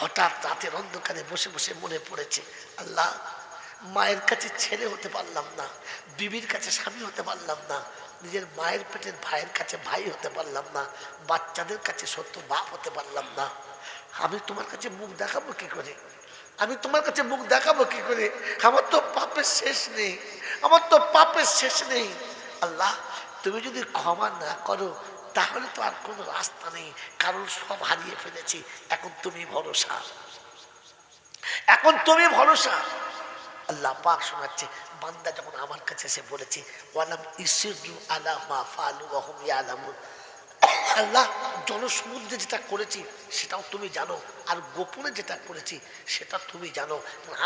হঠাৎ রাতের অন্ধকারে বসে বসে মনে পড়েছে, আল্লাহ, মায়ের কাছে ছেলে হতে পারলাম না, বিবির কাছে স্বামী হতে পারলাম না, নিজের মায়ের পেটের ভাইয়ের কাছে ভাই হতে পারলাম না, বাচ্চাদের কাছে সত্য বাপ হতে পারলাম না। আমি তোমার কাছে মুখ দেখাবো কি করে? আমি তোমার কাছে মুখ দেখাবো কি করে? আমার তো পাপের শেষ নেই, আমার তো পাপের শেষ নেই। আল্লাহ, তুমি যদি ক্ষমা না করো তাহলে তো আর কোনো রাস্তা নেই, কারণ সব হারিয়ে ফেলেছি। এখন তুমি ভরসা। এখন তুমি ভরসা। আল্লাহ পাক শোনাচ্ছে, বান্দা যখন আমার কাছে এসে বলেছে, ওয়ালাম ইসিরু আলা মা ফালু ওয়াহুম ইয়ালামুন। আল্লাহ জনসমুদ্রে যেটা করেছি, সেটাও তুমি জানো, আর গোপনে যেটা করেছি, সেটা তুমি জানো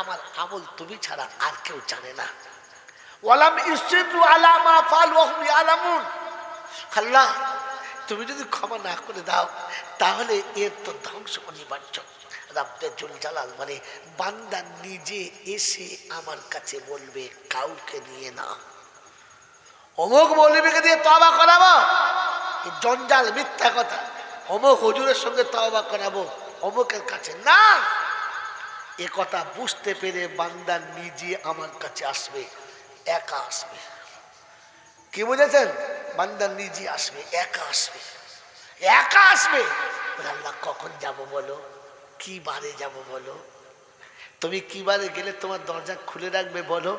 আমার আমল তুমি ছাড়া আর কেউ জানে না। ওয়ালাম ইসিরু আলা মা ফালু ওয়াহুম ইয়ালামুন। আল্লাহ তুমি যদি ক্ষমা না করে দাও, তাহলে এর তো ধ্বংস অনিবার্য রাব্বে জুল জালাল মানে বান্দা নিজে এসে আমার কাছে বলবে, কাউকে নিয়ে না। অমুক মৌলবীকে দিয়ে তবা করাবো? জঞ্জাল মিথ্যা কথা। অমুক হুজুরের সঙ্গে তবা করাবো, অমুকের কাছে না। এ কথা বুঝতে পেরে বান্দা নিজে আমার কাছে আসবে, একা আসবে। কি বুঝেছেন? বান্দা নিজে আসবে, একা আসবে। একা আসবে? আল্লাহ, কখন যাব বলো? কি বারে যাব বলো? তুমি কি বারে গেলে তোমার দরজা খুলে রাখবে বলো?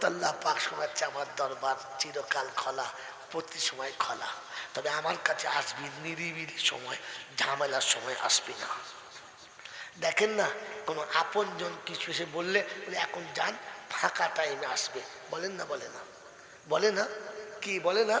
তো পাক শোনাচ্ছে, আমার দরবার চিরকাল খোলা, প্রতি সময় খোলা। তবে আমার কাছে আসবি, নিরিবিলি সময়, ঝামেলার সময় আসবি না। দেখেন না, কোনো আপনজন কিছু এসে বললে এখন যান, ফাঁকা টাইমে আসবে। বলেন না, বলে না। বলে না? কি বলে না?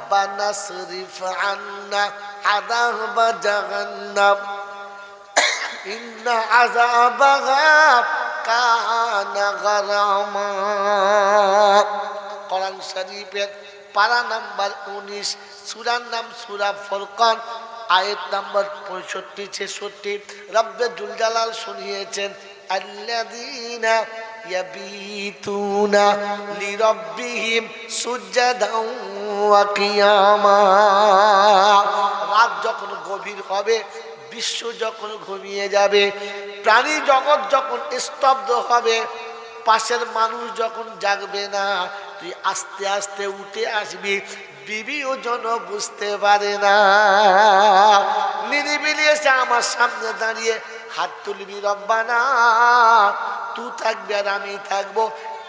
ربنا اصرف عنا عذاب جهنم إن عذابها كان غراما কোরআন শরীফের পারা নাম্বার উনিশ সুরার নাম সুরা ফরকান আয়াত নাম্বার পঁয়ষট্টি ছেষট্টি রব্বে জুলজালাল শুনিয়েছেন আল্লাযীনা ইয়াবিতুনা লিরাব্বিহিম সুজদাও ওয়া কিয়ামা রাত যখন গভীর হবে, বিশ্ব যখন ঘুমিয়ে যাবে, প্রাণী জগৎ যখন স্তব্ধ হবে, পাশের মানুষ যখন জাগবে না, তুই আস্তে আস্তে উঠে আসবি, বিবিও যেন বুঝতে পারে না। নিরিবিলি এসে আমার সামনে দাঁড়িয়ে হাত তুলবি রব্বানা। তুই থাকবি আর আমি থাকব,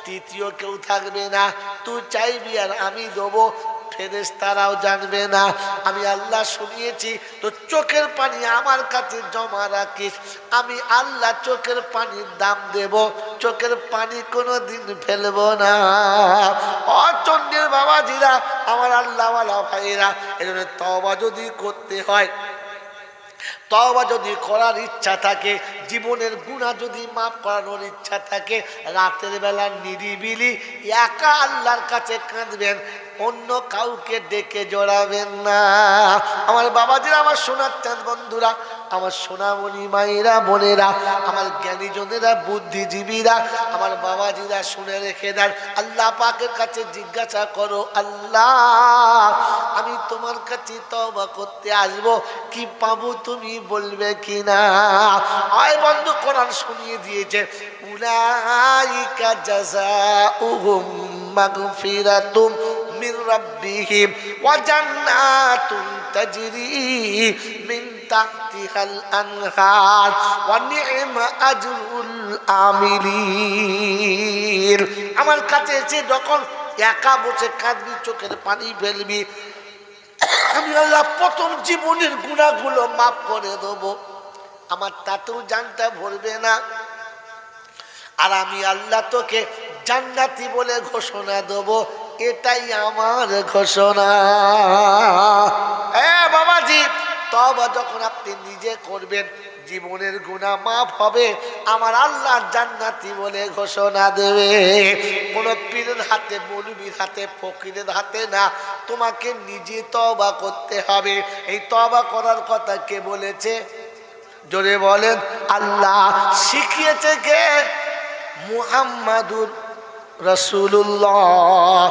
তৃতীয় কেউ থাকবে না। তুই চাইবি আর আমি দেবো ফেরেস তারাও জানবে না। আমি আল্লাহ শুনিয়েছি, তো চোখের পানি আমার কাছে জমা রাখিস। আমি আল্লাহ চোখের পানির দাম দেব। চোখের পানি কোনো দিন ফেলব না। অচন্ডের বাবাজিরা, আমার আল্লাহওয়ালা ভাইরা এজন্য তবা যদি করতে হয় তবা যদি করার ইচ্ছা থাকে, জীবনের গুণা যদি মাফ করানোর ইচ্ছা থাকে, রাতের বেলা নিরিবিলি একা আল্লাহর কাছে কাঁদবেন, অন্য কাউকে ডেকে জড়াবেন না। আমার বাবাজিরা আমার চান বন্ধুরা আমার সোনামণি মায়েরা, বোনেরা, আমার জ্ঞানীজনেরা, বুদ্ধিজীবীরা, আমার বাবাজিরা শুনে রেখে দেন, আল্লাহ পাকের কাছে জিজ্ঞাসা করো, আল্লাহ, আমি তোমার কাছে তবা করতে আসব, কি পাবো তুমি বলবে কি না আয় বন্ধ, কোরআন শুনিয়ে দিয়েছে, উলাইকা জাযাউহুম মাগফিরাতুম মিন রাব্বিহিম, ওয়া জান্নাতুন মিন তাহতিহাল আনহার ওয়া নি'মা আজরুল আমিলিন আমার কাছে এসে যখন একা বসে কাঁদবি, চোখের পানি ফেলবি, আমি আল্লাহ প্রথম জীবনের গুণাগুলো মাফ করে দেবো। আমার তাতেও জানটা ভরবে না। আর আমি আল্লাহ তোকে জান্নাতি বলে ঘোষণা দেব। এটাই আমার ঘোষণা। হ্যাঁ বাবাজি তবা যখন আপনি নিজে করবেন, জীবনের গুণা মাফ হবে, আমার আল্লাহ জান্নাতি বলে ঘোষণা দেবে। কোন পীরের হাতে, মৌলবীর হাতে, ফকিরের হাতে না, তোমাকে নিজে তবা করতে হবে। এই তবা করার কথা কে বলেছে? জোরে বলেন, আল্লাহ শিখিয়েছে কে? মুহাম্মাদুর রসুল্লাহ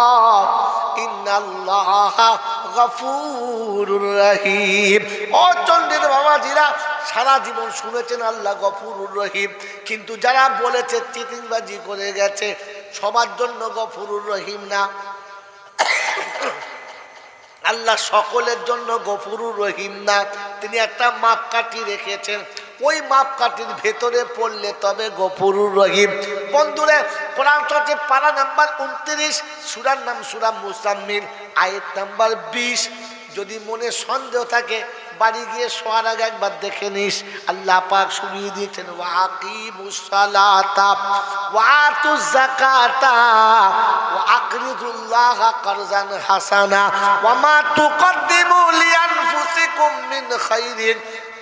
আল্লাহ রহিম। সারা জীবন শুনেছেন আল্লাহ রহিম। কিন্তু যারা বলেছে করে গেছে, সবার জন্য রহিম আল্লাহ সকলের জন্য গফুরুর রহিম না। তিনি একটা মাপকাঠি রেখেছেন। ওই মাপকাঠির ভেতরে পড়লে তবে গফুরুর রহিম। বন্ধুরে, কোরআন পারা নাম্বার উনত্রিশ, সুরার নাম সুরা মুসাম্মিল আয়ের নাম্বার বিশ। যদি মনে সন্দেহ থাকে, বাড়ি গিয়ে শোয়ার আগে একবার দেখে নিস। আল্লাহ পাক শুনিয়ে দিয়েছেন ওয়াকিমুস সালাতা ওয়াতুজ যাকাতা, ওয়া আকরিদুল্লাহ কারজান হাসানা, ওয়া তুকদ্দিমু লিআনফুসিকুম মিন খাইরিন।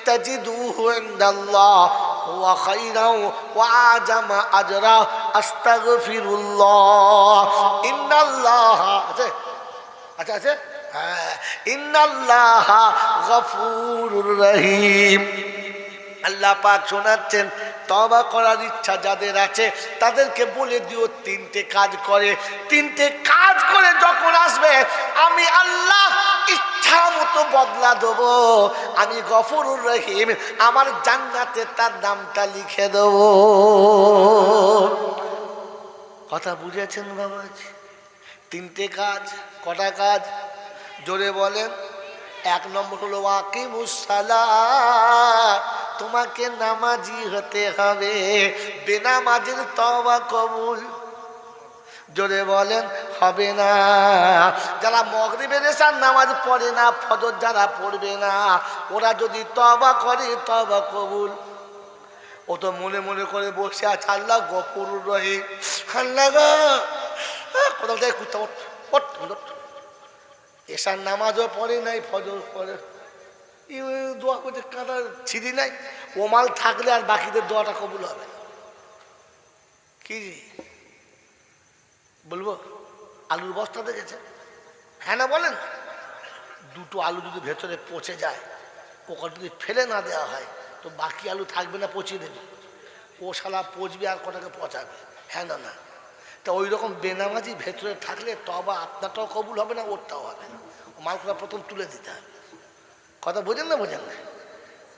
তাজিদুহু ইনদাল্লাহ, হুয়া খাইরাও ওয়া আজামা আজরা, আস্তাগফিরুল্লাহ। ইন্নাল্লাহ, আছে? আচ্ছা আছে? হ্যাঁ। ইন্নাল্লাহ গফুরুর রহিম। আল্লাহ পাক শোনাচ্ছেন তবা করার ইচ্ছা যাদের আছে, তাদেরকে বলে দিও, তিনটে কাজ করে। তিনটে কাজ করে যখন আসবে, আমি আল্লাহ ইচ্ছা মতো বদলা দেবো। আমি গফুরুর রহিম, আমার জান্নাতে তার নামটা লিখে দেবো। কথা বুঝেছেন বাবাজি? তিনটে কাজ, কটা কাজ? জোরে বলেন, এক নম্বর হলো ওয়াকিমুসালা তোমাকে নামাজি হতে হবে, বেনামাজির তবা কবুল। জোরে বলেন, হবে না যারা মগরিবের এসার নামাজ পড়ে না, ফজর যারা পড়বে না, ওরা যদি তবা করে তবা কবুল ও তো মনে মনে করে বসে আছে আল্লাহ গপুর রহে আল্লাহ কোথাও থেকে কুত্তা। এসার নামাজও পড়ে নাই, ফজর পড়ে দোয়া করছে কাঁদা ছিঁড়ি নাই ও মাল থাকলে আর বাকিদের দোয়াটা কবুল হবে। কি? বলব, আলুর বস্তা দেখেছে? হ্যাঁ না বলেন? দুটো আলু যদি ভেতরে পচে যায় ওকে যদি ফেলে না দেওয়া হয়, তো বাকি আলু থাকবে না পচিয়ে দেবে। ও শালা পচবে আর কটাকে পচাবে? হ্যাঁ না না। তা ওই রকম বেনামাজি ভেতরে থাকলে তবা আপনারটাও কবুল হবে না, ওরটাও হবে না। মালগুলো প্রথম তুলে দিতে হবে। কথা বোঝেন না বোঝেন না?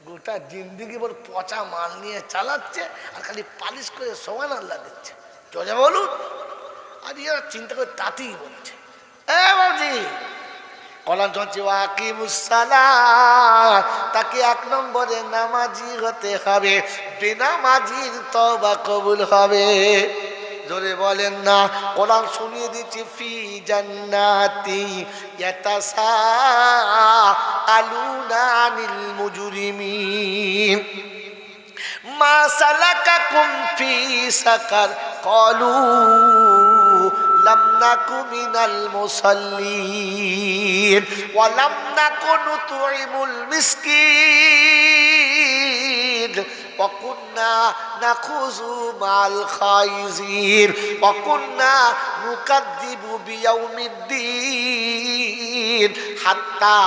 গোটা জিন্দিগি বল পচা মাল নিয়ে চালাচ্ছে আর খালি পালিশ করে সমান আল্লাহ দিচ্ছে। চলে বলুন। আর ইয়ারা চিন্তা করে তাতেই বলছে। এ বাবজি কলাম চলছে ওয়াকিমুসালা তাকে এক নম্বরে নামাজি হতে হবে, বেনামাজির তবা কবুল হবে। জোরে বলেন না, কোরআন শুনিয়ে দিচ্ছি ফি জান্নাতি ইয়াতাসা আলুনা আনিল মুজরিমিন। মা সালাকাকুম ফি সাকার ক্বালু লাম নাকু মিনাল মুসাল্লিন ওয়া লাম নাকু নুতইমুল মিসকিন ওয়া কুন্না নাখুযু মাল খাইজির ওয়া কুন্না নুকাদ্দিবু বিয়াউমিদ্দিন হাত্তা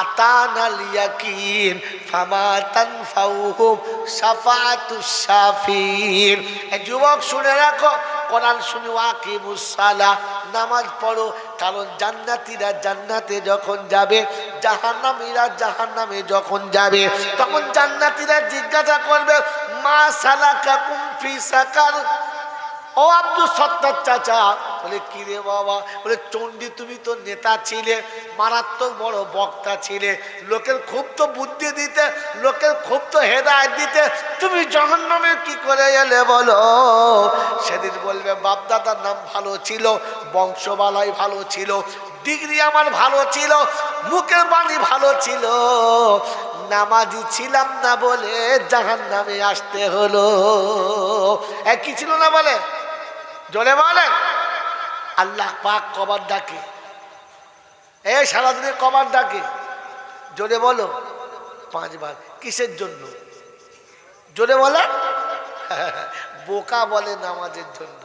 আতানাল ইয়াকিন ফামা তানফাউহুম শাফাআতুশ শাফির এ যুবক শুনে রাখো কোরআন শুনি ওয়াকিমুসালা নামাজ পড়ো। কারণ জান্নাতিরা জান্নাতে যখন যাবে, জাহান্নামীরা জাহান্নামে যখন যাবে, তখন জান্নাতিরা জিজ্ঞাসা করবে, মা সালাকা কাকুম ফি সাকার? ও আব্দুল সত্তার চাচা বলে কি রে বাবা? বলে চণ্ডী তুমি তো নেতা ছিলে, মারাত্মক বড় বক্তা ছিলে, লোকের খুব তো বুদ্ধি দিতে, লোকের খুব তো হেদায়ত দিতে, তুমি জঘন্যমে কি করে এলে বলো? সেদিন বলবে, বাপদাদার নাম ভালো ছিল, বংশবালাই ভালো ছিল, ডিগ্রি আমার ভালো ছিল, মুখের বাণী ভালো ছিল, নামাজি ছিলাম না বলে জাহান নামে আসতে হলো। কি ছিল না বলে? জলে বলে আল্লাহ পাক কবার ডাকে। এ সারাদিনে কবার ডাকে। জোরে বলো, পাঁচবার, কিসের জন্য? জোরে বলে। বোকা বলে নামাজের জন্য।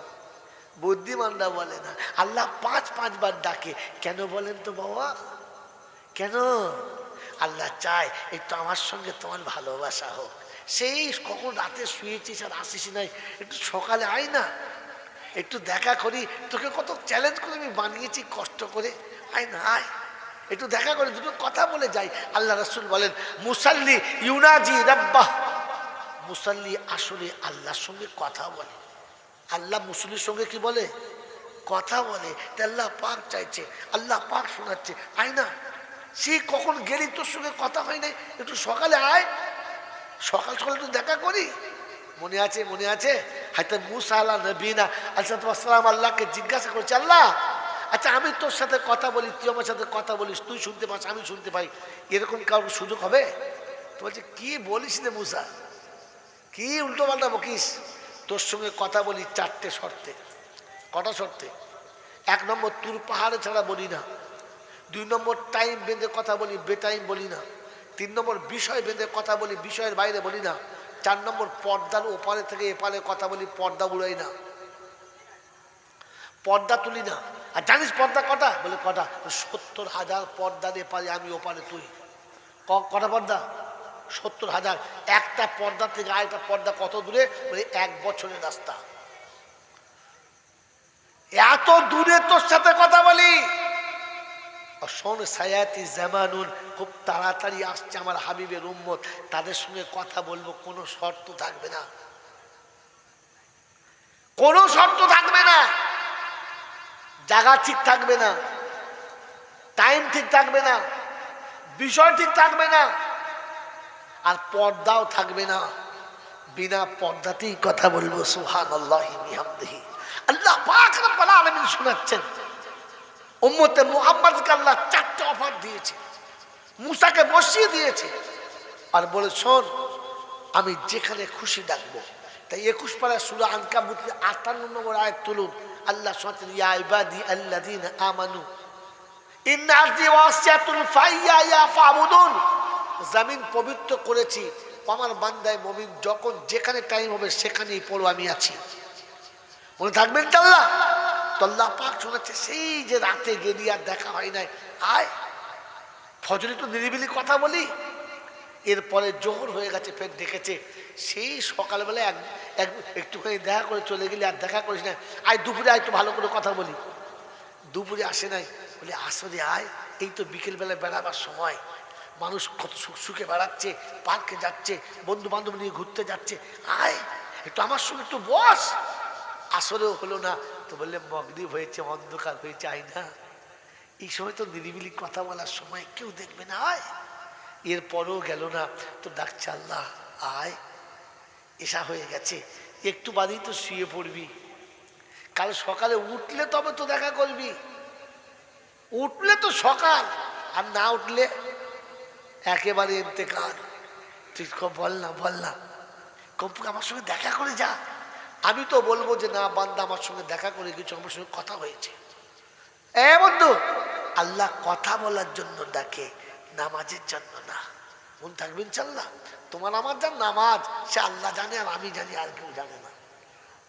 বুদ্ধিমানরা বলে না। আল্লাহ পাঁচ, পাঁচবার ডাকে। কেন বলেন তো বাবা? কেন? আল্লাহ চায় একটু আমার সঙ্গে তোমার ভালোবাসা হোক। সেই কখন রাতে শুয়েছিস আর আসিস নাই, একটু সকালে আয় না। একটু দেখা করি। তোকে কত চ্যালেঞ্জ করে আমি বানিয়েছি কষ্ট করে। আয় না, আয়। একটু দেখা করে, দুটো কথা বলে যাই। আল্লাহ রসুল বলেন, মুসাল্লি ইউনাজি রাব্বাহ। মুসাল্লি আসলে আল্লাহর সঙ্গে কথা বলে। আল্লাহ মুসলির সঙ্গে কি বলে? কথা বলে। আল্লাহ পাক চাইছে, আল্লাহ পাক শোনাচ্ছে। আয় না। সে কখন গেলি তোর সঙ্গে কথা হয় নাই? একটু সকালে আয়। সকাল সকাল একটু দেখা করি। মনে আছে মনে আছে? হয়তো মুসা আল্লাহ নবীনা আলসালাম আল্লাহকে জিজ্ঞাসা করছে, আল্লাহ আচ্ছা আমি তোর সাথে কথা বলি, তুই আমার সাথে কথা বলিস, তুই শুনতে পাস, আমি শুনতে পাই। এরকম কারোর সুযোগ হবে? তো বলছে, কি বলিস রে মুসা? কি উল্টো পাল্টা বকিস? তোর সঙ্গে কথা বলি চারটে শর্তে। কটা শর্তে? এক নম্বর, তুর পাহাড়ে ছাড়া বলি না। দুই নম্বর টাইম বেঁধে কথা বলি, বেটাইম বলি না। তিন নম্বর, বিষয় বেঁধে কথা বলি, বিষয়ের বাইরে বলি না। চার নম্বর পর্দার ওপারে থেকে এপারে কথা বলি, পর্দা উড়াই না। পর্দা তুলি না। আর জানিস পর্দা কটা? বলে, কটা? সত্তর হাজার পর্দার এপারে আমি ওপারে তুই। কটা পর্দা? সত্তর হাজার। একটা পর্দা থেকে আরেকটা পর্দা কত দূরে? বলে, এক বছরের রাস্তা। এত দূরে তোর সাথে কথা বলি। শোন সায়াতি জামানুন, খুব তাড়াতাড়ি আসছে আমার হাবিবের উম্মত। তাদের সঙ্গে কথা বলব, কোনো শর্ত থাকবে না। কোনো শর্ত থাকবে না। জায়গা ঠিক থাকবে না। টাইম ঠিক থাকবে না। বিষয় ঠিক থাকবে না। আর পর্দাও থাকবে না। বিনা পর্দাতেই কথা বলব সুহান আল্লাহ আল্লাহ আলামিন শোনাচ্ছেন। উম্মতে মুহাম্মদকে আল্লাহ চারটে অফার দিয়েছে। মুসাকে বসিয়ে দিয়েছে। আর বলে, শোন, আমি যেখানে খুশি ডাকবো। তাই একুশ পাড়ায় সুরা আনকা আনকাবুতের আটান্ন নম্বর আয়াত তুলুন। আল্লাহ শোনাচ্ছেন ইয়া ইবাদি আল্লাযীনা আমানু জামিন পবিত্র করেছি। আমার বান্দায় মমিন যখন যেখানে টাইম হবে সেখানেই পড়ো, আমি আছি। মনে থাকবেন তো আল্লাহ? তো আল্লাহ পাক শোনাচ্ছে সেই যে রাতে গেলি আর দেখা হয় নাই। আয়, ফজরে তো নিরিবিলি কথা বলি। এরপরে জোহর হয়ে গেছে, ফের ডেকেছে। সেই সকালবেলা এক এক, একটুখানি দেখা করে চলে গেলি আর দেখা করিস না আয়, দুপুরে আয়, একটু ভালো করে কথা বলি। দুপুরে আসে নাই। বলি আসলে আয়, এই তো বিকেলবেলায় বেড়াবার সময়। মানুষ কত সুখ সুখে বেড়াচ্ছে, পার্কে যাচ্ছে বন্ধু বান্ধব নিয়ে ঘুরতে যাচ্ছে। আয়, একটু আমার সঙ্গে একটু বস। আসলেও হলো না। তো বললে, মগরীব হয়েছে, অন্ধকার হয়েছে, আয় না। এই সময় তো নিরিবিলি কথা বলার সময়, কেউ দেখবে না, আয়। এরপরেও গেল না। তো ডাকছে, আল্লাহ, আয়। এসা হয়ে গেছে। একটু বাদেই তো শুয়ে পড়বি। কাল সকালে উঠলে তবে তো দেখা করবি। উঠলে তো সকাল, আর না উঠলে একেবারে ইন্তেকাল। তুই খুব বল না বল না। কম্পু আমার সঙ্গে দেখা করে যা। আমি তো বলব যে না, বান্দা আমার সঙ্গে দেখা করে কিছু আমার সঙ্গে কথা হয়েছে। এ বন্ধু, আল্লাহ কথা বলার জন্য ডাকে, নামাজের জন্য না। মন থাকবেন চাল্লাহ তোমার আমার যা নামাজ, সে আল্লাহ জানে আর আমি জানি, আর কেউ জানে না।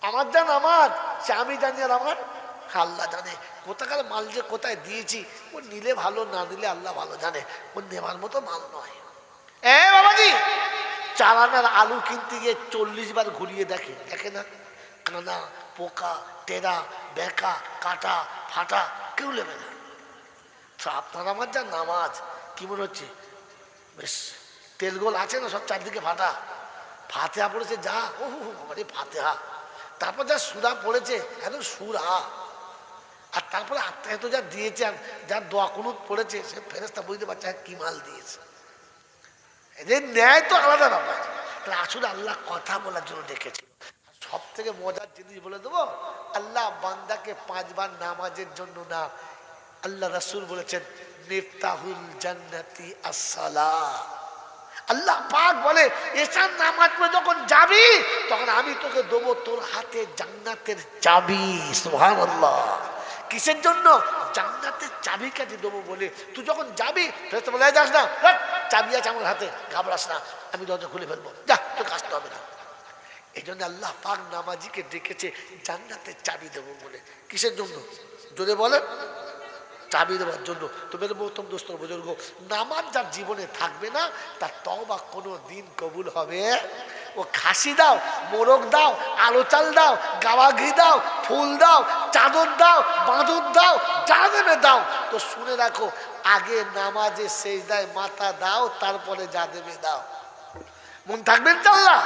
আমার যা নামাজ, সে আমি জানি আর আমার আল্লাহ জানে। কোথাকার মাল যে কোথায় দিয়েছি, ও নিলে ভালো, না নিলে আল্লাহ ভালো জানে। ও নেওয়ার মতো মাল নয়। এ বাবাজি চালানার আলু কিনতে গিয়ে চল্লিশ বার ঘুরিয়ে দেখে। দেখে না? কানা পোকা, টেরা বেকা কাটা, ফাটা কেউ নেবে না। তো আপনার আমার যা নামাজ, কি মনে হচ্ছে? বেশ তেলগোল আছে না সব চারদিকে ফাটা? ফাতেহা পড়েছে, যা। ও বাবারে, ফাতেহা। তারপর যা সুরা পড়েছে, এত সুরা। আর তারপরে আত্মায় তো যা দিয়েছে, আর যার দোয়া কুনুত পড়েছে, সে ফেরেস্তা বুঝতে পারছে কি মাল দিয়েছে। এদের ন্যায় তো আলাদা ব্যাপার। তাহলে আসলে আল্লাহ কথা বলার জন্য ডেকেছিল সব থেকে মজার জিনিস বলে দেবো, আল্লাহ বান্দাকে পাঁচবার নামাজের জন্য না, আল্লাহ রাসূল বলেছেন, মিফতাহুল জান্নাতি আসসালা আল্লাহ পাক বলে, এসার নামাজ পড়ে যখন যাবি, তখন আমি তোকে দেবো তোর হাতে জান্নাতের চাবি। সুবহানাল্লাহ। কিসের জন্য? জান্নাতের চাবি কাছে দেবো বলে। তুই যখন যাবি ফেরেশতা বলে যাস না। চাবি আছে আমার হাতে, ঘাবড়াস না। আমি দরজা খুলে ফেলব। যা, তোর আসতে হবে না। এই জন্য আল্লাহ পাক নামাজিকে ডেকেছে জান্নাতের চাবি দেবো বলে। কিসের জন্য? যদি বলেন চাবি দেওয়ার জন্য। তুমি মৌতম দোস্ত বুজুর্গ, নামাজ যার জীবনে থাকবে না, তার তবা কোনো দিন কবুল হবে? ও খাসি দাও, মোরগ দাও, আলো চাল দাও, গাওয়া ঘি দাও, ফুল দাও, চাদর দাও, বাঁদর দাও, যা দেবে দাও। তো শুনে রাখো, আগে নামাজে সেই দায় মাথা দাও, তারপরে যা দেবে দাও। মন থাকবেন চাল্লা